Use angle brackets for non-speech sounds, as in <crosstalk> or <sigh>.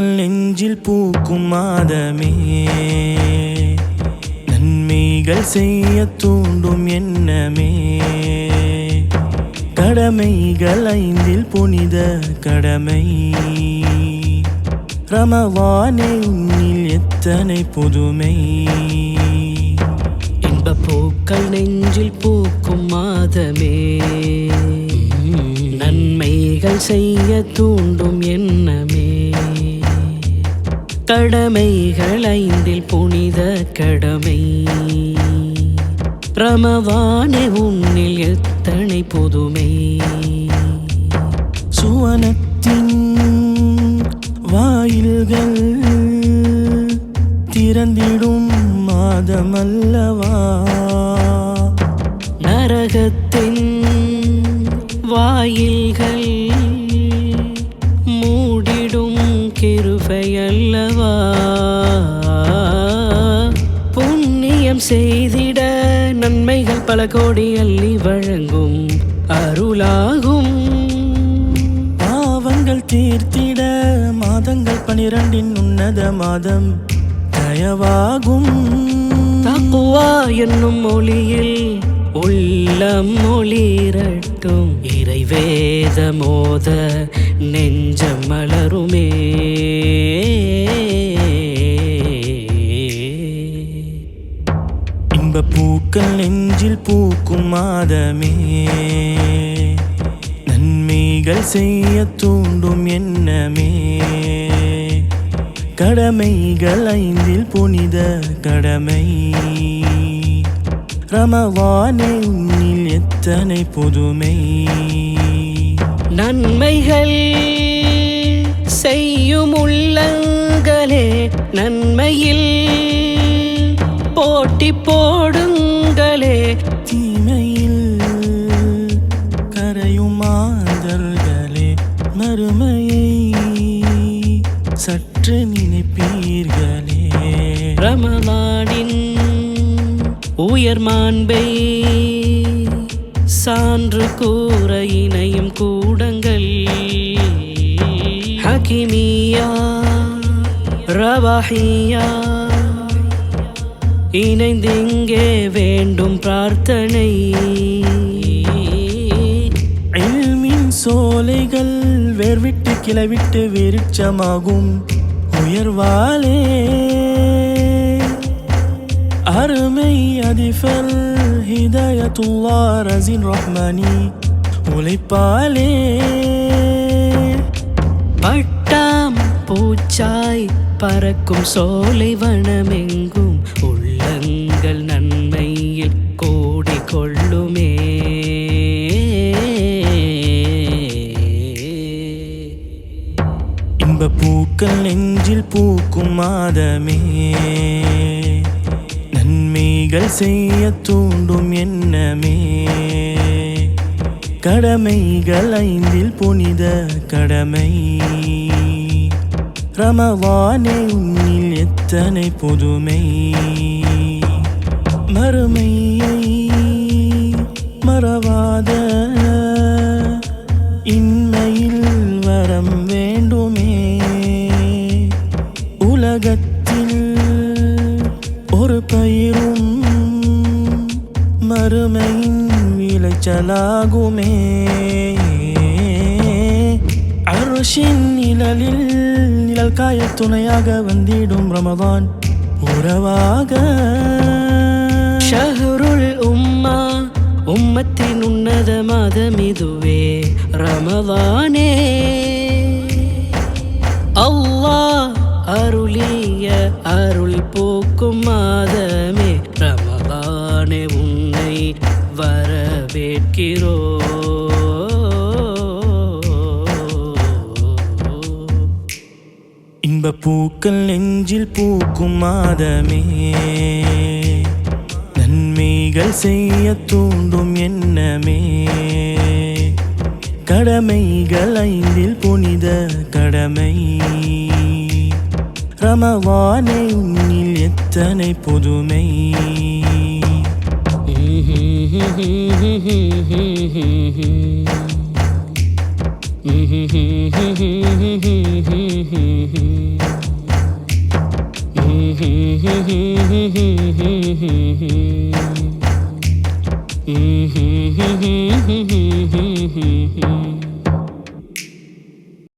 நெஞ்சில் பூக்கும் மாதமே. நன்மைகள் செய்ய தூண்டும் எண்ணமே. கடமைகள் ஐந்தில் புனித கடமை. ரமவானே உன்னில் எத்தனை புதுமை. இன்ப பூக்கள் நெஞ்சில் பூக்கும் மாதமே. நன்மைகள் செய்ய தூண்டும் எண்ணமே. கடமைகள் ஐந்தில் புனித கடமை. ரமவானே உன்னில் எத்தனை புதுமை. சுவனத்தின் வாயில்கள் திறந்திடும் மாதமல்லவா. நரகத்தின் வாயில்கள் கிருபையல்லவா புண்ணியம் செய்திட நன்மைகள் பல கோடி அள்ளி வழங்கும் அருளாகும். பாவங்கள் தீர்த்திட மாதங்கள் பனிரெண்டின் உன்னத மாதம் தயவாகும். தக்குவா என்னும் மொழியில் உள்ளம் மொழிரட்டும். இறைவேத மோத நெஞ்சம் மலருமே. நெஞ்சில் பூக்கும் மாதமே. நன்மைகள் செய்ய தூண்டும் எண்ணமே. கடமைகள் ஐந்தில் புனித கடமை. ரமவானில் எத்தனை புதுமை. நன்மைகள் செய்யும் உள்ளங்களே நன்மையில் போட்டி போடு தீமையில் கரையும் மாந்தர்களே மறுமையை சற்று நினைப்பீர்களே. ரமலானின் உயர் மாண்பை சான்று கூற இணையும் கூடங்கள் ஹகிமியா ரவாஹியா இணைந்து இங்கே வேண்டும் பிரார்த்தனை. எல்மின் சோலைகள் வேர்விட்டு கிளவிட்டு விருட்சமாகும் உயர்வாலே. அருமை அதிபர் ஹிதாயத்துல்லா ரசின் ரஹ்மானி உழைப்பாலே. பட்டாம் பூச்சாய் பறக்கும் சோலை வனமெங்கும் உள்ள உள்ளங்கள் நன்மையில் கோடி கொள்ளுமே இன்ப பூக்கள் நெஞ்சில் பூக்கும் மாதமே. நன்மைகள் செய்ய தூண்டும் எண்ணமே. கடமைகள் ஐந்தில் புனித கடமை. ரமவானே உன்னில் எத்தனை புதுமை. மறுமையை மறவாத இன்மையில் வரம் வேண்டுமே. உலகத்தில் ஒரு பயிரும் மறுமையின் விளைச்சலாகுமே. அருஷின் நிழலில் நிழல் காய துணையாக வந்திடும் ரமதான். உறவாக ஷஹருல் உம்மா உம்மத்தின் உன்னத மாதம் இதுவே ரமவானே. அல்லாஹ் அருளிய அருள் போக்கும் மாதமே ரமவானே உன்னை வரவேற்கிறோ. இன்ப பூக்கள் நெஞ்சில் பூக்கும் மாதமே. நன்மைகள் செய்ய தூண்டும் எண்ணமே கடமைகள் ஐந்தில் புனித கடமை ரமவானே உன்னில் எத்தனை புதுமை Mm-hmm. <laughs> Mm-hmm.